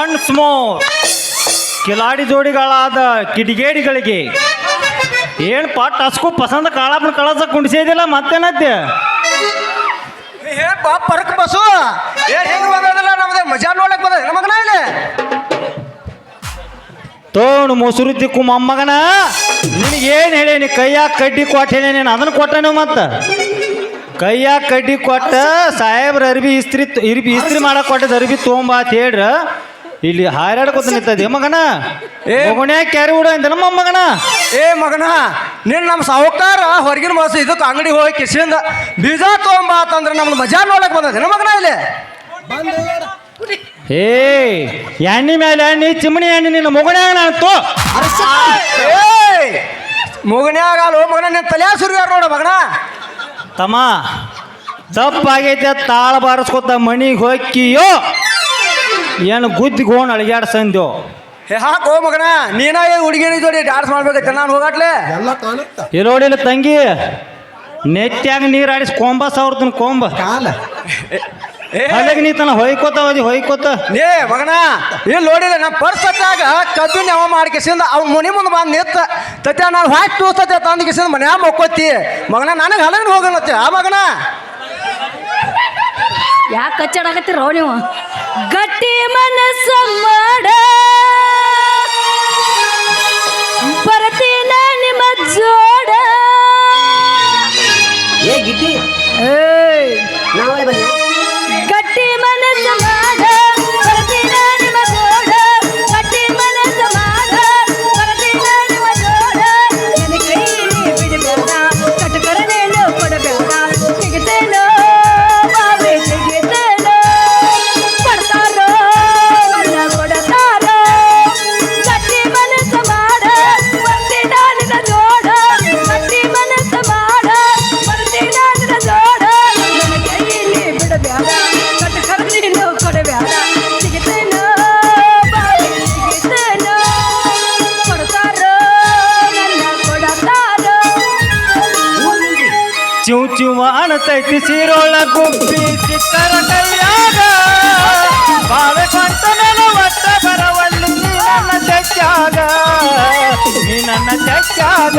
Once more Kiladi ಜೋಡಿಗಳಾದ ಕಿಡಿಗೇಡಿಗಳಿಗೆ ಏನು ಪಟ್ ಅಸ್ಕು ಪಸಂದ ಕಾಳಪ್ಪನ ಕಳಸ ಕುಣಿಸಿದಿಲ್ಲ ಮತ್ತೇನತ್ತೆ? ಏ ಪರಕ್ ಬಸ್ಸು ಏನ್ ಹೆಂಗ್ ಬಂದದಲ್ಲ ನಮ್ದು? ಮಜಾ ನೋಡಕ್ ಬಂದ ಇಲ್ಲಿ? ತೋಣು ಮೊಸರು ತಿಕ್ಕು ಮೊಮ್ಮಗನ. ನಿನಗೇನು ಹೇಳೇನಿ? ಕೈಯಾಗ ಕಡ್ಡಿ ಕೊಟ್ಟೇನೆ ನೀನು. ಅದನ್ನು ಕೊಟ್ಟನು ಮತ್ತೆ? ಕೈಯಾಗ ಕಡ್ಡಿ ಕೊಟ್ಟ ಸಾಹೇಬ್ರ ಅರ್ಬಿ ಇಸ್ತ್ರಿ ಇರ್ಬಿ ಇಸ್ತ್ರಿ ಮಾಡಕ್ಕೆ ಕೊಟ್ಟದ ಅರ್ಬಿ ತೊಗೊಂಬ ಅಂತ ಹೇಳ್ರ. ಇಲ್ಲಿ ಹಾರಾಡ್ಕೊತ ನಿಂತದೆ ಮಗನ ಏ. ಮಗನೇ? ಕ್ಯಾರಿ ಉಡ ಅಂತ ನಮ್ಮ ಮೊಮ್ಮಗನ ಏ ಮಗನ ನೀನ್ ನಮ್ಮ ಸಾಹುಕಾರ ಹೊರಗಿನ ಬಸ್ ಇದಕ್ಕೆ ಅಂಗಡಿ ಹೋಗಿ ಕಿಸಿಂದ ಬೀಜ ತೊಗೊಂಬ ಅಂತಂದ್ರೆ ನಮ್ದು ಮಜಾ ನೋಡಕ್ ಬಂದದ ಮಗನ ಇಲ್ಲಿ? ಏ ಎಣ್ಣಿ ಮೇಲೆ ಎಣ್ಣೆ ಚಿಮಣಿ ಎಣ್ಣೆ ನಿನ್ನ ಮಗನೇ ಅಣ್ಣ ಅಂತ ಮಗನೇ ಮಗನ್ಯಾಗ ಅಲ್ಲೋ ಮಗನ ನಿನ್ನ ತಲೆ ಸುರಿಯಾರ ನೋಡ ಮಗನ. ತಮ್ಮ ತಪ್ಪಾಗೈತೆ ತಾಳ ಬಾರಿಸ್ಕೊತ ಮಣಿಗೆ ಹೋಗಿಯೋ ಏನು ಗುದ್ದಿಗೆ ಹೋಣ ಅಳಿಗಾಡ್ಸಂದ್ಯೋ ಏ ಹಾಕೋ ಮಗನ. ನೀನ ಏ ಹುಡುಗಿನ ಜೋಡಿ ಡ್ಯಾನ್ಸ್ ಮಾಡ್ಬೇಕೈತೆ ನಾನು ಹೋಗಟ್ಲೆ? ಎಲ್ಲ ಕಾಣುತ್ತ? ಇಲ್ಲೋಡಿಲ್ಲ ತಂಗಿ ನೆತ್ಯಾಗ ನೀರು ಆಡಿಸಿ ಕೊಂಬ ಸಾವಿರತನ ಕೊಂಬ. ಕಾಲ. ಏ ಅಲ್ಲಿಗೆ ನೀ ತನ ಹೊಯ್ಕೋತ ಹೋದಿ ಹೊಯ್ಕೋತ. ಏ ಮಗನ ಇಲ್ಲಿ ನೋಡಿಲ್ಲ ನಮ್ಮ ಪರ್ಸ್ ಹತ್ತಾಗ ಕಬ್ಬಿನ ಯಾವ ಮಾಡಿ ಕಿಸಿಂದ ಅವ್ನ ಮನೆ ಮುಂದೆ ಬಂದು ನಿತ್ತ ತತ್ಯ ನಾನು ಹಾಕಿ ತೂಸ್ತತೆ ತಂದು ಕಿಸಿಂದ ಮನ್ಯಾಗ ಮಕ್ಕೋತಿ ಮಗನ ನನಗೆ ಹಲಗಿನ ಹೋಗಲತ್ತೆ ಆ ಮಗನ? ಯಾಕೆ ಕಚ್ಚಾಡಕತ್ತೀರೋ ನೀವು? ಗಟ್ಟಿ ಮನಸ್ಸ ಮಾಡ. ಬರ್ತೀನ ನಿಮ್ಮ ಜೋಡ. ಏ ಗಿಟ್ಟಿ. ಏ ನಾವೇ ಬನ್ನಿ ನನ್ನ ಜುಜುವಾಣ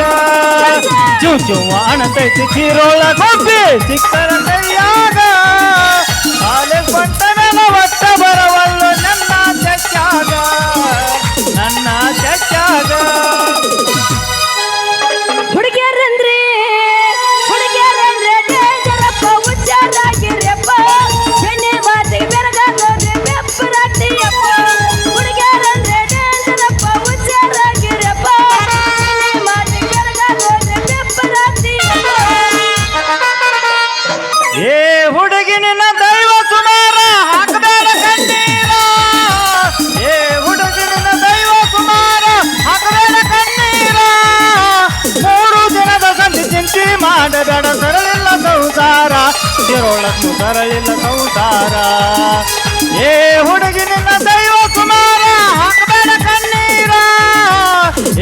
ಚಿವ್ ಚಿವ್ ಅಣತೈತಿ ಸೀರೋಳ ಗುಬ್ಬಿ ಚಿಂತಿ ಮಾಡಬೇಡ, ಸರಳಿಲ್ಲ ಸಂಸಾರ. ಇರೋಳನ್ನು ಸರಳಿಲ್ಲ ಸಂಸಾರ. ಏ ಹುಡುಗಿ ನಿನ್ನ ದೈವ ಕುಮಾರ, ಹಾಕಬೇಡ ಕಣ್ಣೀರ.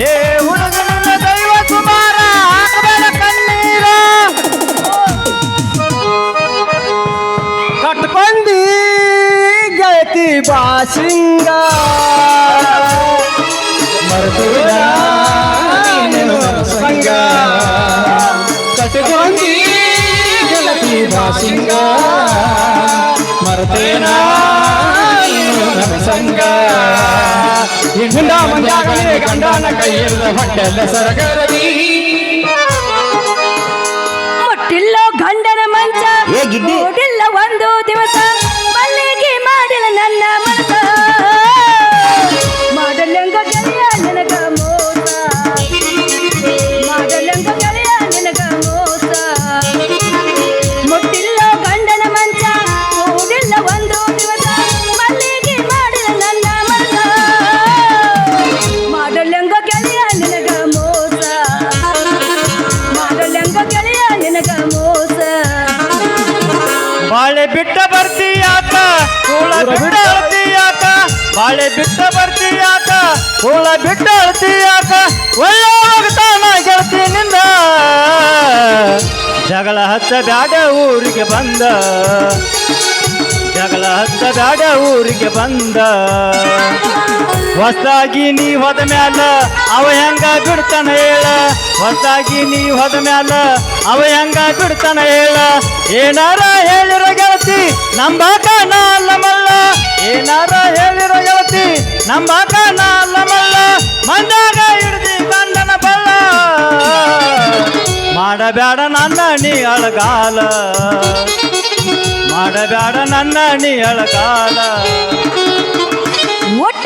ಏ ಹುಡುಗಿ ನಿನ್ನ ದೈವ ಕುಮಾರ, ಹಾಕಬೇಡ ಕಣ್ಣೀರ. ಕಟ್ಕೊಂಡಿ ಗೆಳತಿ ಬಾಸಿಂಗ ಮರೆತುಲ್ಲ ಗೆಳತಿ ಬಾಸಿಂಗ ಮರೆತೇನ ನೀನು ನನ್ನ ಸಂಗ ಹಿಂಡ ಮಂಜಾಗಲಿ ಗಂಡನ ಕೈ ಹಿಡಿದ ಹೊಟ್ಟೆಲ್ಲ ಸರಗರದಿ ಮುಟ್ಟಿಲ್ಲೋ ಗಂಡನ ಮಂಚ ಏ ಗಿಡ್ಡಿ. ಮೂಡಿಲ್ಲ ಒಂದು ದಿವಸ ಬಿಟ್ಟ ಅಳ್ತೀಯಾಕ? ಬಾಳೆ ಬಿಟ್ಟ ಬರ್ತೀಯಾಕ? ಹೋಳ ಬಿಟ್ಟ ಅಳ್ತೀಯಾಕ? ಒಳ್ಳೆತಾನ ಗೆಳತಿನಿಂದ ಜಗಳ ಹಚ್ಚ ಬ್ಯಾಡ ಊರಿಗೆ ಬಂದ. ಜಗಳ ಹತ್ತದಾಡ ಊರಿಗೆ ಬಂದ. ಹೊಸಾಗಿ ನೀ ಹೊದ ಮ್ಯಾಲ ಅವ ಹೆಂಗ ಬಿಡ್ತಾನ ಹೇಳ? ಹೊಸಾಗಿ ನೀ ಹೊದ ಮ್ಯಾಲ ಅವ ಹೆಂಗ ಬಿಡ್ತಾನ ಹೇಳ? ಏನಾರ ಹೇಳಿರೋ ಗೆಳತಿ ನಂಬಾಕ ನಾ ಅಲ್ಲ ಏನಾರ ಹೇಳಿರೋ ಗೆಳತಿ ನಂಬಾಕ ನಮ್ಮಲ್ಲ ಮಂದಾಗ ಹಿಡಿದಿ ಗಂಡನ ಬಲ್ಲ. ಮಾಡಬೇಡ ನನ್ನ ನೀ ಅಳಗಾಲ. ಮಾಡಬೇಡ ನನ್ನ ನೀ ಅಳಗಾಲ. ಒಟ್ಟ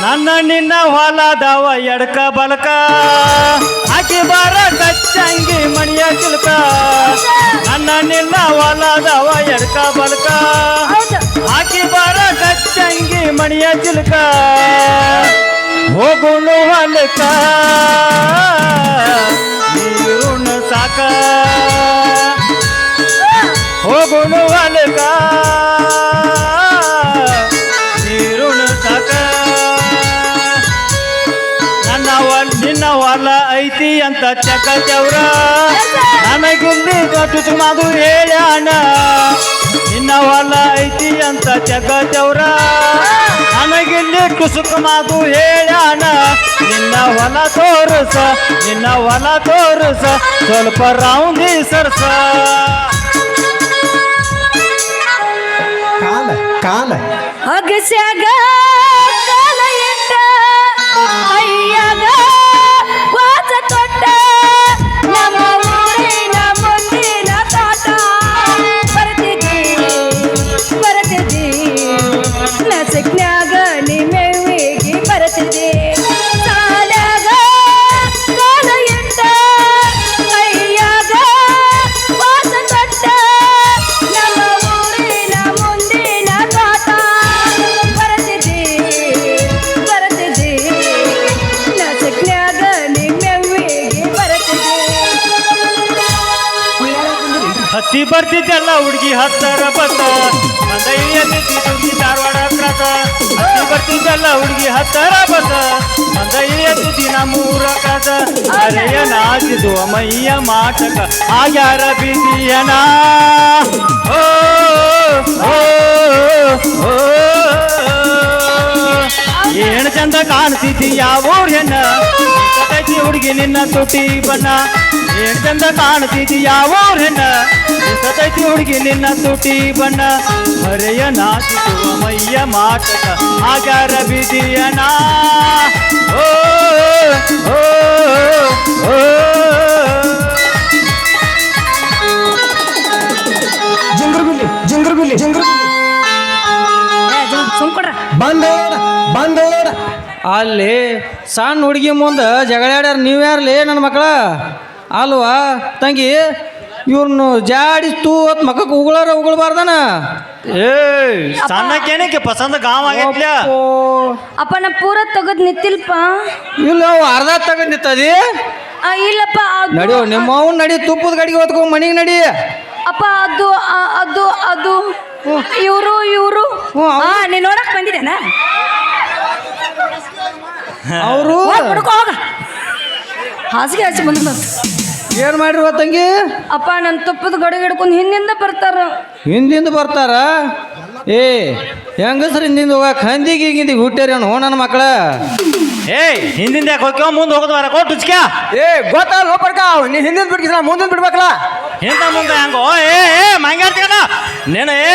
ನನ್ನ ನಿನ್ನ ಹೊಲದವ ಎಡಕ ಬಲಕ. ಅಕಿ ಬಾರ ಕಚ್ಚಂಗಿ ಮಣಿಯ ಚಿಲ್ಕ. ನನ್ನ ನಿನ್ನ ಹೊಲದವ ಎಡಕ ಬಲಕ. ಹಾಕಿ ಬಾರ ಕಚ್ಚಂಗಿ ಮಣಿಯ ಚಿಲ್ಕ. ಹೋಗುನು ಹೊಲಕ ನೀರುಣ ಸಾಕ. ಹೋಗುನು ಹೊಲಕ ಚಕ ಚೌರ ನನಗಿಲ್ಲಿ ಗಟ್ಟು ಮಾದು ಹೇಳ್ಯಾಣ ನಿನ್ನ ಹೊಲ ಐತಿ ಅಂತ ಚಕ ಚೌರ ನನಗಿಲ್ಲಿ ಕುಸುಕ ಮಾದು ಹೇಳ್ಯಾಣ ನಿನ್ನ ಹೊಲ ತೋರಸ ನಿನ್ನ ಹೊಲ ತೋರಸ ಸ್ವಲ್ಪ ರೌಂದಿ ಸರ್ಸ. ಕಾಲ ಕಾಲ. ಅಗಸ್ಯಾಗ ಹುಡುಗಿ ಹತ್ತರ ಬತ್ತ ಮಂದೈಯಲ್ಲಿ ಹುಡುಗಿ ಧಾರವಾಡ ಕ್ರತ ಹತ್ತಿ ಬರ್ತಿದ್ದಲ್ಲ ಹುಡುಗಿ ಹತ್ತರ ಬತ್ತ ಮಂದೈಯಲ್ಲಿ ದಿನ ಮೂರ ಕದ. ಅರೆಯ ನಾಚಿದು ಅಮಯ್ಯ ಮಾಟಕ. ಆಗ್ಯಾರ ಬಿಸಿಯನ ಓ ಓ, ಓ, ಏನ್ ಚಂದ ಯಾವ ಹೆಣ್ಣ ಸತೈತಿ ಹುಡುಗಿ ನಿನ್ನ ತುಟಿ ಬಣ್ಣ. ಏನ್ ಚಂದ ಕಾಣತಿದಿ ಯಾವ ಸತೈತಿ ಹುಡುಗಿ ನಿನ್ನ ತುಟಿ ಬಣ್ಣ. ಹರೆಯ ನಾಚಿಸುವ ಮೈಯ ಮಾಟಕ ಆಗಾರ ಬಿದಿಯನ ಓ ಓ, ಓ, ಜಿಂಗ್ರ ಅಲ್ಲಿ ಸಣ್ಣ ಹುಡುಗಿ ಮುಂದೆ ಜಗಳಾಡ್ಯಾರ. ನೀವ್ಯಾರ್ಲಿ ನನ್ನ ಮಕ್ಕಳ ಅಲ್ವಾ? ತಂಗಿ ಇವ್ರನ್ನು ಜಾಡಿ ತೂ ಹೊತ್ತು ಮಕ್ಕಕ್ಕೆ ಉಗುಳಾರ ಉಗುಳಬಾರ್ದನ? ಏ ಸಣ್ಣಕ್ಕೇನಕ್ಕೆ ಪಸಂದ ಗಾಂವ್ ಆಗೈತ್ಲ. ಅಪ್ಪೋ. ಅಪ್ಪ ನಾ ಪೂರ ತೆಗದ್ ನಿಂತಿಲ್ಪ ಇಲ್ಲ ಅವು ಅರ್ಧ ತಗೊಂಡ್ ನಿಂತದಿ? ಆ, ಇಲ್ಲಪ್ಪ ಅದು ನಡಿಯೋ ನಿಮ್ಮ ಅವ್ನ ನಡಿ ತುಪ್ಪದ ಗಡಿಗೆ ಹೊತ್ಕೊಂಡ್ ಮನೆಗೆ ನಡಿ. ಅಪ್ಪ ಅದು ಆ, ಅದು ಅದು ಇವರು ಇವರು ಹ್ಞೂ. ಹಾ ನೀ ನೋಡಕ್ ಬಂದಿದ್ದೇನ? ಅವರು? ಹೋಗಿ ಹುಡ್ಕೋ ಹೋಗ. ಹಾಸಿಗೆ ಹಚ್ಚಿ ಬಂದ್ ಏನ್ ಮಾಡ್ರಿ ತಂಗಿ? ಅಪ್ಪ ನನ್ನ ತುಪ್ಪದ ಗಡಿ ಹಿಡ್ಕೊಂಡು ಹಿಂದಿಂದ ಬರ್ತಾರ. ಹಿಂದಿಂದ ಬರ್ತಾರ? ಏ ಹೆಂಗಸ್ರ ಹಿಂದಿಂದ ಹೋಗಕ್? ಹಂದಿಗೆ ಹಿಂದಿಗೆ ಹುಟ್ಟ್ಯಾರೇನು ನನ್ನ ಮಕ್ಕಳ. ಏಯ್ ಹಿಂದಿಂದ ಯಾಕೆ ಹೋಗ್ಯವ ಮುಂದೆ ಹೋಗೋದು ವಾರ ಕೊಟ್ಟು ಉಚ್ಕ ಏ ಗೊತ್ತಲ್ಲ ಹೋಗ್ಬರ್ಕ ನೀ ಹಿಂದಿಂದ ಬಿಡ್ಕಿಸ ಮುಂದಿನ ಬಿಡ್ಬೇಕಲ್ಲ? ಹಿಂದ ಮುಂದೆ ಹೆಂಗೋ? ಏ ಏ ಅಣ್ಣ ನೀನು ಏ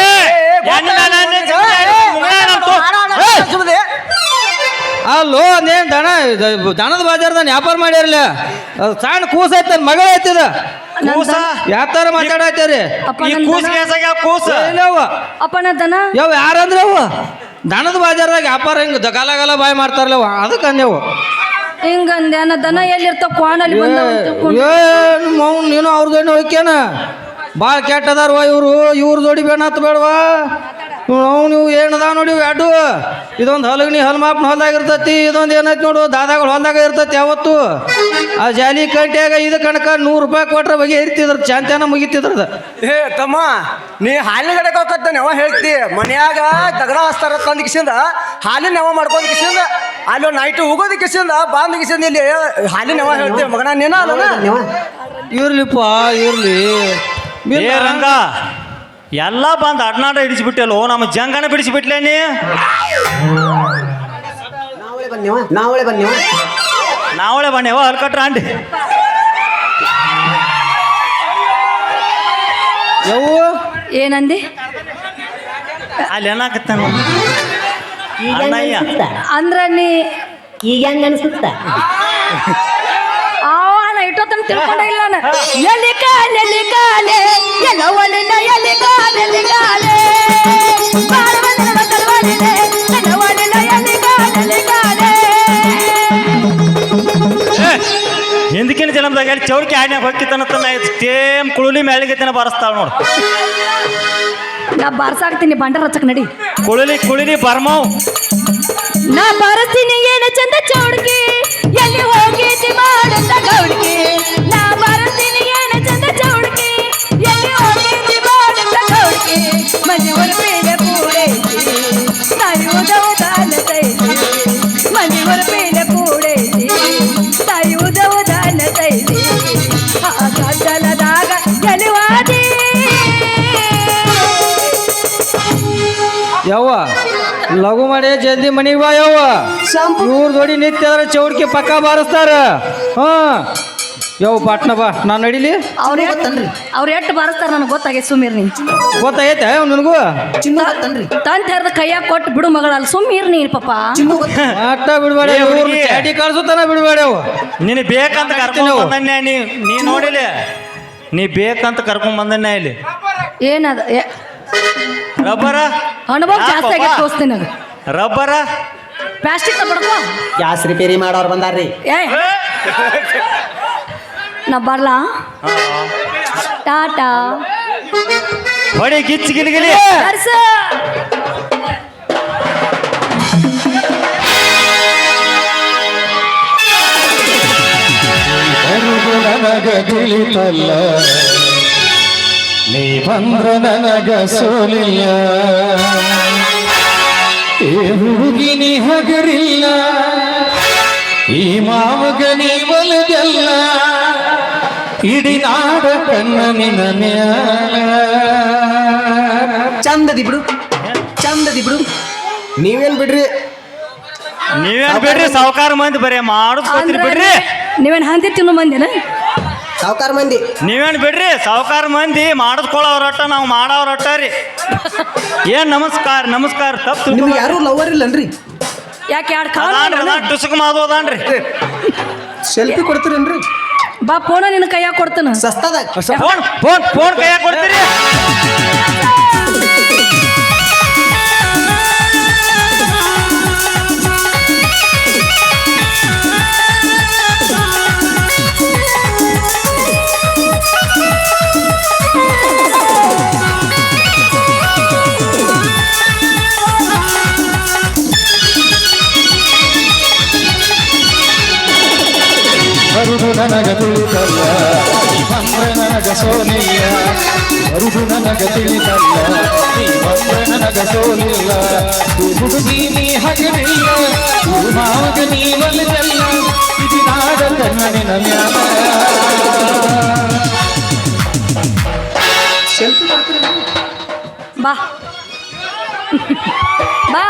ಅಲ್ಲೋ ಅದೇನು ದಣ ದಣದ ದನದ ಬಾಜಾರ್ದ ವ್ಯಾಪಾರ ಮಾಡ್ಯಾರಲ್ಲ ಅದು ಸಣ್ಣ ಕೂಸ ಐತೆ ಮಗಳ ಐತಿದ ಕೂಸ? ಯಾವ ಥರ ಮಾತಾಡತ್ತೀರಿ ಅಪ್ಪ ಈ ನನ್ ಕೂಸ್ ದನ- ಕೇಸಾಗ ಕೂಸ? ಇಲ್ಲವ ಅಪ್ಪ ನಾ ದನ ಯಾವ ಯಾರಂದ್ರೆ ಅವ ದನದ ಬಾಜಾರ್ದಾಗ ವ್ಯಾಪಾರ ಹಿಂಗೆ ಗಲ ಗಲ ಬಾಯ್ ಮಾಡ್ತಾರಲ್ಲ ಅದಕ್ಕೆ ಅಂದೇವು ಹಿಂಗಂದೆ ಅನ್ನ ದನ ಎಲ್ಲಿರ್ತಾವ ಕ್ವಾನಲ್ಲಿ ಬಂದ ಏನು ಮೌನ್ ನೀನು ಅವ್ರದ್ದೇನು ಹೋಯ್ಕೇನ ಭಾಳ ಕೆಟ್ಟದಾರವ ಇವರು. ಇವ್ರ ಜೋಡಿ ಬೇಡ ಹತ್ತು ಬೇಡವಾ? ನೀವು ಏನದ ನೋಡಿ ಅಡ್ಡು ಎರಡು ಇದೊಂದು ಹಲಗಣಿ ಹಲ್ಮಾಪ್ನ ಹೊಲ್ದಾಗ ಇರ್ತತಿ ಇದೊಂದು ಏನೈತಿ ನೋಡು ದಾದಾಗಳು ಹೊಲ್ದಾಗ ಇರ್ತತಿ ಯಾವತ್ತು? ಆ ಜಾಲಿ ಕಂಟ್ಯಾಗ ಇದು ಕಣಕ ನೂರು ರೂಪಾಯಿ ಕೊಟ್ರೆ ಬಗೆ ಇರ್ತಿದ್ರ ಚಾಂತ್ಯಾನ ಮುಗಿತಿದ್ರದ ಏ ತಮ್ಮ ನೀ ಹಾಲಿನ ಗಡಕ್ಕೆ ಹೋಗತ್ತಾನೆ ನೆವ ಹೇಳ್ತಿ ಮನ್ಯಾಗ ತಗಡ ಹಸ್ತಾರ ತಂದ ಕಿಸಿಂದ ಹಾಲಿನ ನೆವ ಮಾಡ್ಕೊಂಡ್ ಕಿಸಿಂದ ಅಲ್ಲಿ ನೈಟ್ ಹೋಗೋದ ಕಿಸಿಂದ ಬಾಂದ್ ಕಿಸಿಂದ ಇಲ್ಲಿ ಹಾಲಿನ ನೆವ ಹೇಳ್ತಿ ಮಗನ ನೀನ ಅಲ್ಲ ಇರ್ಲಿಪ್ಪ ಇರ್ಲಿ. ಏ ರಂಗ ಎಲ್ಲ ಬಂದು ಅಡ್ನಾಡ ಓ ನಮ್ಮ ಜಂಗನ ಬಿಡಿಸ್ಬಿಟ್ಲೆ ನೀ? ನಾವಳೆ ಬನ್ನಿವ? ನಾವಳೆ ಬನ್ನಿವ? ಹಲ್ಕಟ್ರ ಅಂಡಿ. ಯವ್ವ? ಏನಂದಿ? ಅಲ್ಲಿ ಹೆಂಗ್ ಅಣ್ಣಯ್ಯ. ಅನ್ಸುತ್ತ? ಅಂದ್ರ ನೀ ಈಗ ಹೆಂಗ ಅನ್ಸುತ್ತ? ಆವ ನಾ ಇಟ್ಟೋತನ ತಿಳ್ಕೊಂಡಿಲ್ಲ ನಾನು. ಎಲ್ಲಿ ಹಿಂದಕಿನ ಜನ್ಮದಾಗ ಎಲ್ಲಿ ಚೌರಿಕೆ ಆಡ್ನ್ಯಾಗ ಹೊಕ್ಕಿತನ ಸೇಮ್ ಕುಳುಲಿ ಮ್ಯಾಲಿಗೆತನ ಬಾರಿಸ್ತಾಳ ನೋಡು. ನಾ ಬಾರ್ಸಾಕ್ತೀನಿ ಬಂಡ ಹಚ್ಚಕ್ ನಡಿ. ಕುಳುಲಿ ಕುಳಿಲಿ ಬರ್ಮವ್. ನಾ ಬಾರಿಸ್ತೀನಿ ಏನ ಚಂದ ಚೌಡ್ಕಿ ಎಲ್ಲಿ ಹೋಗಿ ಮಾಡಂತ ಗೌಡ್ಕಿ. ಲಘು ಮಾಡಿ ಜಲ್ದಿ ಮನೆಗೆ ಬಾ ಯವ್ವ. ಇವ್ರ ಜೋಡಿ ನಿತ್ಯ ಅದ್ರ ಚೌಡ್ಕಿ ಪಕ್ಕ ಬಾರಿಸ್ತಾರ. ಹಾ. ಯವ್ ಪಾಟ್ನ ಬಾ ನಾನು ನಡಿಲಿ? ಅವ್ರು ಅವ್ರು ಎಷ್ಟು ಬಾರಿಸ್ತಾರ ನನಗೆ ಗೊತ್ತಾಗೈತೆ ಸುಮೀರ್ ನೀ ಗೊತ್ತಾಗೈತೆ ನನಗೂ? ಚಿನ್ನು ಗೊತ್ತನ್ರಿ? ತಂತ ಹರಿದ ಕೈಯಾಗ ಕೊಟ್ಟು ಬಿಡು ಮಗಳಲ್ಲ ಸುಮ್ಮೀರ್ ನೀನು ಪಾಪ ಚಿನ್ನು ಗೊತ್ತ ಅಟ್ಟ ಬಿಡಬೇಡ ಏ ಅಡಿ ಹುಡ್ಗಿ. ಚಾಟಿ ಕಳ್ಸುತ್ತಾನ ಬಿಡಬೇಡ ಅವು ನೀನು ಬೇಕಂತ ಕರ್ಕೊಂಡು ಬಂದನ್ಯ ನೀ ನೀ ನೋಡಿಲಿ? ನೀ ಬೇಕಂತ ಕರ್ಕೊಂಡ್ ಬಂದನ್ಯ ಇಲ್ಲಿ? ಏನದ ಏ- ರಬ್ಬರ? ಅನುಭವ ಜಾಸ್ತಿ ಆಗಿ? ತೋರಿಸ್ತೀನಿ ನನಗೆ ರಬ್ಬರ? ಪ್ಲಾಸ್ಟಿಕ್ ಬಡ್ಕೋ ಗ್ಯಾಸ್ ರಿಪೇರಿ ಮಾಡೋರು ಬಂದಾರ್ರಿ? ಏ. ನಾ ಬರ್ಲಾ? ಟಾಟಾ. ಹೊಡಿ ಗಿಚ್ಚಿ ಗಿಲಿಗಿಲಿ ಬರುದು ನನಗ ತಿಳಿತಲ್ಲ. ನೀ ಬಂದ್ರ ನನಗ ಸೋಲಿಲ್ಲ. ಈ ಹುಡುಗಿ ನೀ ಹಗರಿಲ್ಲ ಈ ಮಾವಗನಿ ಒಲದಲ್ಲ ಒಲಗಲ್ಲ ಇಡೀ ನಾಡ ಕಣ್ಣನಿನ ಮ್ಯಾಲ. ಚಂದದಿ ಬಿಡು ಚಂದದಿ ಬಿಡು. ನೀವೇನ್ ಬಿಡ್ರಿ? ನೀವೇನ್ ಬಿಡ್ರಿ? ಸಾವುಕಾರ ಮಂದಿ ಬರೀ ಮಾಡಿ ಬಿಡ್ರಿ. ನೀವೇನ್ ಹಂದಿ ತಿನ್ನು ಮಂದಿನ? ಸಾವುಕಾರ ಮಂದಿ. ನೀವೇನು ಬಿಡ್ರಿ ಸಾವುಕಾರ ಮಂದಿ ಮಾಡಿಸ್ಕೊಳ್ಳೋರಟ್ಟ ನಾವು ಮಾಡೋರಟ್ಟ ರೀ. ಏನ್ ನಮಸ್ಕಾರ ನಮಸ್ಕಾರ ತಪ್ಪು ನಿಮ್ಗೆ ಯಾರು ಲವರ್ ಇಲ್ಲನ್ರಿ? ಯಾಕೆ ಎರಡು ಕಾಲ ಟುಸುಕ್ ಮಾದು ಅದಾನ್ರಿ ಸೆಲ್ಫಿ ಕೊಡ್ತೀರೇನ್ರಿ? ಬಾ ಫೋನ ನಿನ್ನ ಕೈಯಾಗ ಕೊಡ್ತಾನ. ಸಸ್ತಾದಾಗ. ಫೋನ್ ಫೋನ್ ಫೋನ್ ಕೈಯಾಗ ಕೊಡ್ತೀರಿ? ಈ ಹುಡುಗಿ ನೀ ಹಗರಿಲ್ಲ ಈ ಮಾವಗ ನೀ ಒಲಿದಲ್ಲ ಇದು ನಾಡ ಕಣ್ಣಿನ ಮ್ಯಾಲ ಸೆಲ್ಫಿ ಕೊಡ್ತೀರೇನ್ರಿ ಬಾ ಬಾ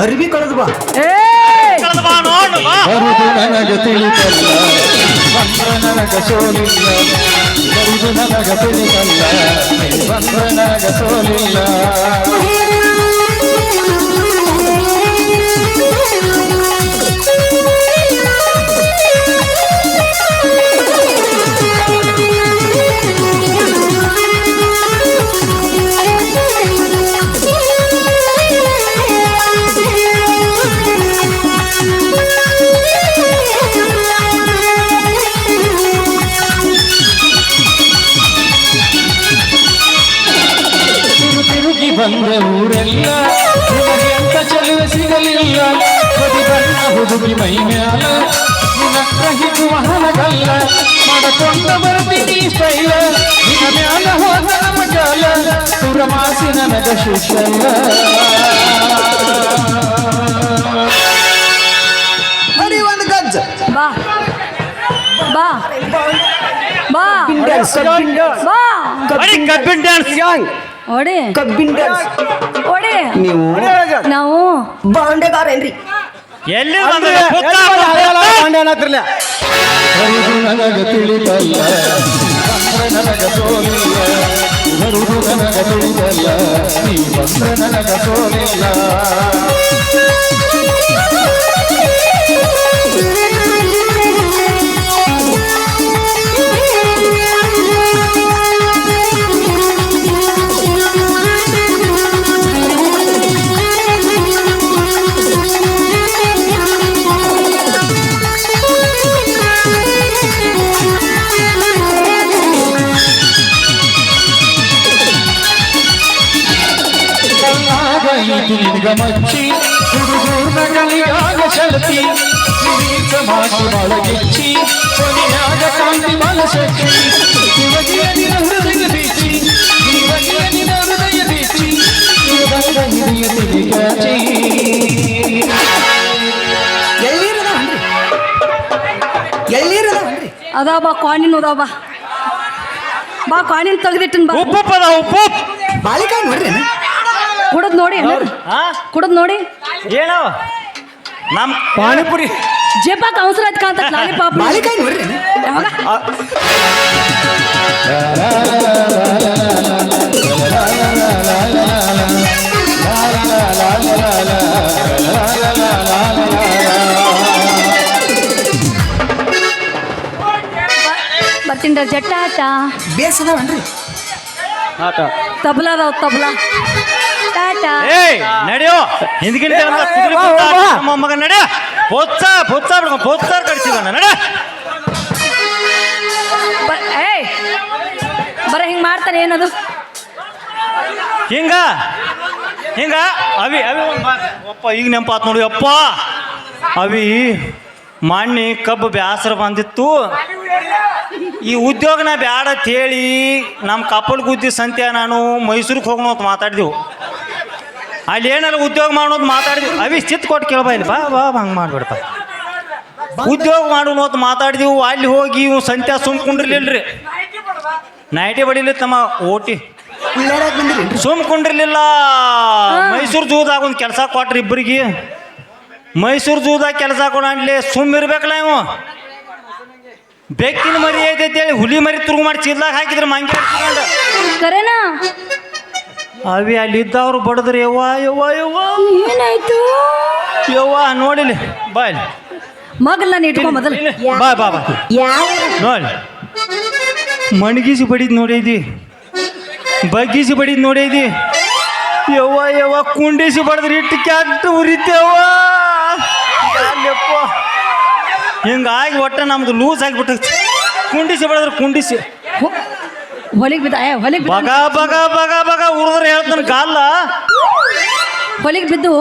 ಅರ್ಬಿ ಕಳೆದು ಬಾ ಏ ಕಳ್ದ್ ಬಾ ನೋಡು ಬಾ ಬರುದು ನನಗ ತಿಳಿತಲ್ಲ ಬಂದ್ರೆ ನನಗ ಸೋಲಿಲ್ಲ ಬರುದು ನನಗ ತಿಳಿತಲ್ಲ ನೀ ಬಂದ್ರೆ ನನಗ ಸೋಲಿಲ್ಲ ಹುಡುಗಿ ಮೈ ಮ್ಯಾಲ ನಿನ್ನ ಹಿಡುವ ಹಣಗಲ್ಲ ಮಾಡಕೊಂಡ ಬರ್ತೀನಿ ಸ್ಟೈಲ ನಿನ್ನ ಮ್ಯಾಲ ಹೋದ ಮಜಾಲ ಸುರಮಾಸಿ ನನಗ ಶಿಶಲ್ಲ ನೋಡಿ ಒಂದು ಗಜ್ಜ ಬಾ ಬಾ ಬಾ ಬಾ ಬರೀ ಕಬ್ಬಿನ ಡ್ಯಾನ್ಸ್ ಓಡಿ ಕಬ್ಬಿನ ಡ್ಯಾನ್ಸ್ ಓಡಿ ನೀವು ನಾವು ಬಾಂಡೆಗಾರೇನ್ರಿ ಎಲ್ಲಿ. ಬಾಂಡೆ ನನಗ ತಿಳಿದಲ್ಲ. ನನಗ ಸೋಲಿಲ್ಲ. ಬರುದು ನನಗ ತಿಳಿದಲ್ಲ. ನೀ ನನಗ ಸೋಲಿಲ್ಲ. ಈತಿ ನಿನಗ ಮಚ್ಚಿ ಹುಡುಗೂರ್ನ ಕಲಿಯಾಗ ಶಲತಿ ಕಿರೀಟ ಮಾತು ಬಳಗಿಚ್ಚಿ ಕೊನೆಯಾಗ ಕಾಂತಿ ಮನಸಚ್ಚಿ ಶಿವಗಿಯ ನಿನ ಹೃದಯ ಬೀಚಿ ಶಿವಗಿಯ ನಿನ ಹೃದಯ ಬೀಚಿ ಶಿವಗಂಗ ಹಿರಿಯ ತಿರುಗಾಚಿ ಎಳ್ಳೀರದವನ್ರಿ ಎಳ್ಳೀರದವನ್ರಿ ಅದಾವ ಬಾ ಕ್ವಾಣಿನ ಅದಾವ ಬಾ ಬಾ ಕ್ವಾಣಿನ ತೆಗ್ದಿಟ್ಟನ್ ಬಾ ಉಪ್ಪು ಪದ ಉಪ್ಪು ಬಾಳಿಕಾಯಿ ನೋಡ್ರಿ ಕುಡದ್ ನೋಡಿ. ಹಾ ಕುಡದ್ ನೋಡಿ. ಏನೋ? ನಮ್ ಪಾನಿಪುರಿ. ಜೇಪಾಕ್ ಅವಸರ ಆಯ್ತು ಕಾಂತ ಲಾಲಿಪಾಪ್ ಬಾಳಿಕಾಯಿ ನೋಡ್ರಿ. ಯಾವಾಗ? ಬರ್ತೀನಿ ಜಟ್ಟ ಆಟ. ಬೇಸದವನ್ರಿ. ಆಟ. ತಬಲಾ ಅದಾವ ತಬಲಾ. ಟಾಟಾ ಏಯ್ ನಡೆಯೋ. ಹಿಂದ್ಗಿಂದ. ನಮ್ಮ ಮಗ ನಡೆ. ಪೊಚ್ಚ ಪೊಚ್ಚ ಬಿಡ್ಕೊಂಡು ಪೊಚ್ಚ ಕಡಿಸಿದ ನಡೆ. ಬ- ಏಯ್ ಬರ ಹಿಂಗ್ ಮಾಡ್ತಾನೆ ಏನದು? ಹಿಂಗ? ಹಿಂಗ? ಅವಿ ಅವಿ ಒಂದ್ ಮಾತ್. ಅಪ್ಪ ಈಗ ನೆನಪಾತ್ ನೋಡಿ ಅಪ್ಪ ಅವಿ ಮಣ್ಣಿ ಕಬ್ಬು ಬ್ಯಾಸರ ಬಂದಿತ್ತು. ಈ ಉದ್ಯೋಗನ ಬ್ಯಾಡ ಅಂತ ಹೇಳಿ ನಮ್ಮ ಕಪ್ಪಲ್ ಗುದ್ದಿ ಸಂತ್ಯ ನಾನು ಮೈಸೂರಿಗೆ ಹೋಗೋಣ ಅಂತ ಮಾತಾಡಿದೆವು. ಅಲ್ಲಿ ಏನಲ್ಲ ಉದ್ಯೋಗ ಮಾಡೋದು ಮಾತಾಡಿದ್ವಿ. ಅವಿ ಚಿತ್ ಕೊಟ್ಟು ಕೇಳ್ಬಾ ಇಲ್ಲಿ, ಬಾ ಬಾ ಹಂಗೆ ಮಾಡ್ಬಿಡ್ಪ ಉದ್ಯೋಗ ಮಾಡೋಣ ಅಂತ ಮಾತಾಡಿದೆವು ಅಲ್ಲಿ ಹೋಗಿ ಇವು ಸಂತ ಸುಮ್ಕೊಂಡಿರ್ಲಿಲ್ಲರಿ ನೈಟಿ ಬಡಿಲಿ ತಮ್ಮ ಓಟಿ. ಉಳ್ಳಾಡಕ್ ಸುಮ್ ಕುಂಡಿರ್ಲಿಲ್ಲ, ಮೈಸೂರು ಜೂದಾಗ ಒಂದು ಕೆಲಸ ಕೊಟ್ರಿ ಇಬ್ಬರಿಗೆ ಮೈಸೂರು ಜೂದಾಗ ಕೆಲಸ ಕೊಡಲಿ ಸುಮ್ ಇರ್ಬೇಕಲ್ಲ ಇವು. ಬೆಕ್ಕಿನ ಮರಿ ಐತೆ ಹುಲಿ ಮರಿ ತುರುಗು ಮಾಡಿ ಚೀಲ್ದಾಗ ಹಾಕಿದ್ರೆ ಮಂಗೆ ಅವಿ ಅಲ್ಲಿ ಇದ್ದವ್ರು ಬಡದ್ರಿ ಯವ್ವ ಯವ್ವ ಯವ್ವ. ಏನಾಯ್ತು? ಯವ್ವ ನೋಡಿಲಿ ಬಾ ಇಲ್ಲಿ ಮಗಲ್ ನಾನು ಇಟ್ಕೊ ಮೊದಲು. ಬಾ ಬಾ ಬಾ. ನೋಡಿ ಮಣಗಿಸಿ ಬಡಿದ್ ನೋಡಿದಿ ಬಗ್ಗಿಸಿ ಬಡಿದ್ ನೋಡಿದಿ ಯವ್ವ ಯವ್ವ ಕುಂಡಿಸಿ ಬಡದ್ರಿ ಇಟ್ಟು ಕೆಟ್ಟ ಉರಿತೇವ ಹಿಂಗಾಗಿ ಒಟ್ಟ ನಮ್ದು ಲೂಸ್ ಆಗಿಬಿಟ್ಟು ಕುಂಡಿಸಿ ಬಡದ್ರ ಕುಂಡಿಸಿ. ಹೊಲಿಗೆ ಬಿದ್ದ ಏ ಹೊಲಿಗೆ ಬಗ ಬಗ ಬಗ ಬಗ ಉರಿದ್ರೆ ಹೇಳ್ತಾನೆ ಕಾಲ. ಹೊಲಿಗೆ ಬಿದ್ದು?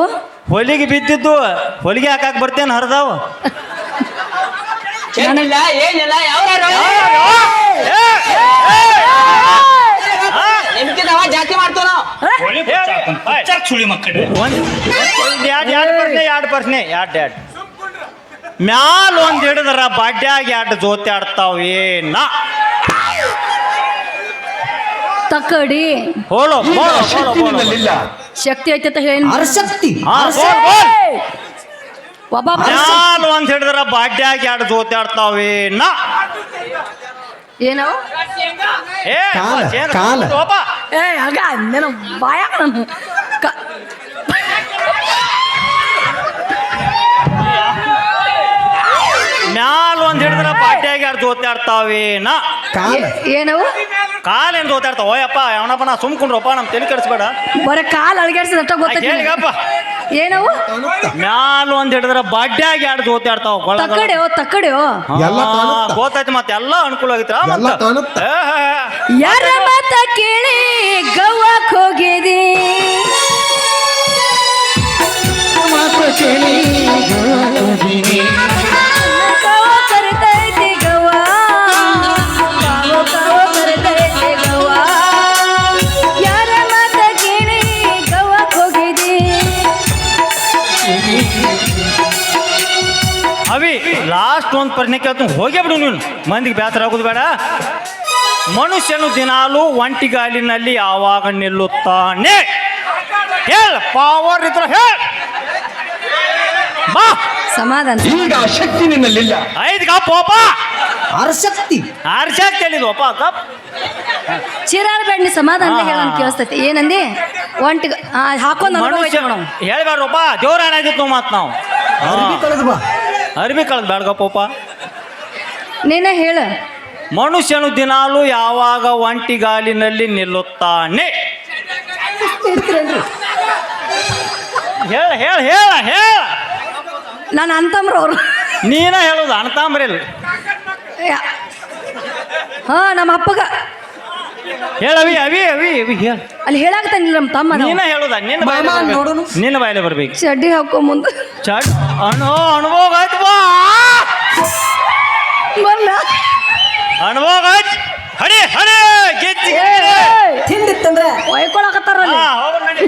ಹೊಲಿಗೆ ಬಿದ್ದಿದ್ದು ಹೊಲಿಗೆ ಹಾಕಕ್ ಬರ್ತೇನೆ ಹರಿದಾವ. ಏನಿಲ್ಲ ಏನಿಲ್ಲ ಯಾವ ನಿಮ್ಗಿಂತ ಜಾಸ್ತಿ ಮಾಡ್ತೇವ ನಾವು ಒಂದ್ ಒಂದ್ ಎರಡ್ ಎರಡ್ ಎರಡ್ ಪ್ರಶ್ನೆ ಎರಡ್ ಎರಡ್ ಮ್ಯಾಲ ಒಂದ್ ಹಿಡಿದ್ರ ಬಾಡ್ಯಾಗ ಎರಡು ಜೋತಿ ಆಡ್ತಾವ ಏನ? ತಕ್ಕಡಿ. ಬೋಲೋ ಶಕ್ತಿ ಐತೆ ಅಂತ ಹೇಳಿ ಅರಶಕ್ತಿ. ಒಬ್ಬ ಮ್ಯಾಲ ಒಂದ್ ಹಿಡಿದ್ರ ಬಾಡ್ಯಾಗ ಎರಡು ಏನೋ? ಏ ಕಾಲ, ಶೇಂಗ ಕಾಲ. ಹೋಪ. ಏ ಆಗ ನಾನು ಬಾಯ ನಾನು ಕ- ಮ್ಯಾಲ ಒಂದ್ ಹಿಡಿದ್ರ ಬಾಡ್ಯಾಗ ಎರಡು ಜೋತಿ ಆಡ್ತಾವೇನ ಕಾಲ. ಏನವು ಕಾಲೇನು ಓದಾಡ್ತಾವ ಓಯಪ್ಪ ಅವನಪ್ಪ ನಾ ಸುಮ್ಕೊಂಡ್ರಪ್ಪ ನಮ್ಮ ತಲೆ ಕೆಡಿಸ್ಬೇಡ. ಬರೀ ಕಾಲು ಅಳಗಾಡ್ಸಿದಷ್ಟ ಗೊತ್ತಾಯ್ತು ಕೇಳಿಗಪ್ಪ ಏನವು? ಮ್ಯಾಲ ಒಂದ್ ಹಿಡಿದ್ರ ಬಡ್ಡ್ಯಾಗಿ ಎರಡು ಓದಾಡ್ತಾವ ತಕ್ಕಡೆಯೋ ತಕ್ಕಡೆಯೋ? ಎಲ್ಲ ತಾನುತ್ತ. ಗೊತ್ತಾಯ್ತು ಮತ್ತೆ ಎಲ್ಲ ಅನುಕೂಲ ಆಗಿತ್ತ ಯಾರ ಮಾತ ಕೇಳಿ ಗೌವಕ್ ಹೋಗಿದಿ? ಮಾತು ಕೇಳಿ ಗಾಳಿನಿ. ಒಂದು ಪ್ರಶ್ನೆ ಕೇಳ್ತೀನಿ ಹೋಗೇ ಬಿಡು ನೀನು. ಮಂದಿಗೆ ಬೇಸರ ಆಗೋದು ಬೇಡ. ಮನುಷ್ಯನು ದಿನಾಲು ಒಂಟಿಗಾಲಿನಲ್ಲಿ ಯಾವಾಗ ನಿಲ್ಲುತ್ತಾನೆ. ಹೇಳ ಪಾವರ್ ಇದ್ರ ಹೇಳ. ಬಾ. ಸಮಾಧಾನ. ಈಗ ಆ ಶಕ್ತಿ ನಿನ್ನಲ್ಲಿಲ್ಲ. ಐದು ಕಪ್ ಓಪ ಅರಶಕ್ತಿ ಹೇಳಿದ್ ಹೇಳಿದ್ವಪ್ಪ ಕಪ್? ಚಿರಾರ ಬೇಡ ನೀ ಸಮಾಧಾನ ಹೇಳ. ಕೇಳಿಸ್ತೈತಿ. ಏನಂದಿ? ಒಂಟಿ ಹಾಕೊಂಡು ಮನುಷ್ಯ ಹೇಳ್ಬೇಡ್ರಪ್ಪ ದೇವ್ರ ಏನಾಗಿತ್ತು ಮಾತು ನಾವು? ಅರ್ಬಿ ಕಳೆದು ಬಾ. ಅರ್ಬಿ ಕಳ್ದು ಬೇಡ್ಗಪ್ಪಪ್ಪ ನೀನ ಹೇಳ. ಮನುಷ್ಯನು ದಿನಾಲು ಯಾವಾಗ ಒಂಟಿ ಗಾಲಿನಲ್ಲಿ ನಿಲ್ಲುತ್ತಾನೆ. ಹೇಳ ಹೇಳ ಹೇಳ ಹೇಳ. ನಾನು ಅಂತಮ್ರ ಅವರು ನೀನ ಹೇಳುದು ಅಣತಾಂಬ್ರಿಲ್ ಹಾ ನಮ್ಮ ಅಪ್ಪಗ. ಹೇಳವಿ ಅವಿ ಅವಿ ಅವಿ ಹೇಳ. ಅಲ್ಲಿ ಹೇಳಾಕತ್ತಾನಿಲ್ಲ ನಮ್ಮ ತಮ್ಮ ನೀನ ಹೇಳುದ ನಿನ್ನ ಬಾಯ್ ನೋಡು ನಿನ್ನ ಬಾಯಲೆ ಬರ್ಬೇಕು. ಚಡ್ಡಿ ಹಾಕೋ ಮುಂದೆ. ಚಡ್ ಅಣೋ ಅನುಭೋಗ ಆಯ್ತು ಬಾ! ಬಲ್ಲ ಅನುಭೋಗ ಆಯ್ತು ಹಡಿ ಹಡಿ ಗೆಜ್ಜಿ ತಿಂದಿತ್ತಂದ್ರೆ ಒಯ್ಕೊಳಕತ್ತಾರ ಹೋಗ ನಡಿ.